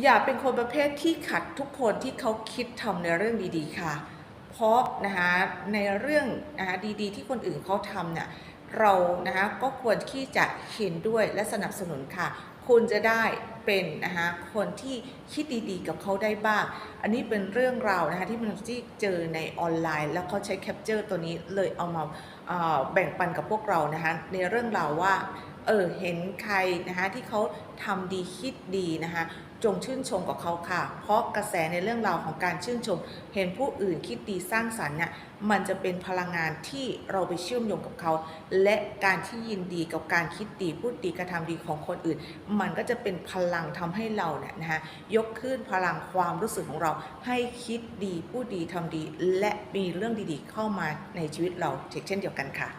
อย่าเป็นคนประเภทที่ขัดทุกคนที่เขาคิดทำในเรื่องดีๆค่ะ เพราะนะคะในเรื่องนะคะดีๆ ที่คนอื่นเขาทำเนี่ยเรานะคะก็ควรที่จะเห็นด้วยและสนับสนุนค่ะ คุณจะได้เป็นนะคะคนที่คิดดีๆ กับเขาได้บ้าง อันนี้เป็นเรื่องราวนะคะที่มันที่เจอในออนไลน์ แล้วเขาใช้แคปเจอร์ตัวนี้เลยเอามาอ่อแบ่งปันกับพวกเรานะคะในเรื่องราวว่า เออเห็นใครนะคะที่เขาทำดีคิดดีนะคะจงชื่นชมกับเขาค่ะ เพราะกระแสในเรื่องราวของการชื่นชม เห็นผู้อื่นคิดดีสร้างสรรค์เนี่ยมันจะเป็นพลังงานที่เราไปเชื่อมโยงกับเขา และการที่ยินดีกับการคิดดีพูดดีกระทำดีของคนอื่น มันก็จะเป็นพลังทำให้เราเนี่ยนะคะยกขึ้นพลังความรู้สึกของเรา ให้คิดดีพูดดีทำดี และมีเรื่องดีๆ เข้ามาในชีวิตเราเช่นเดียวกันค่ะ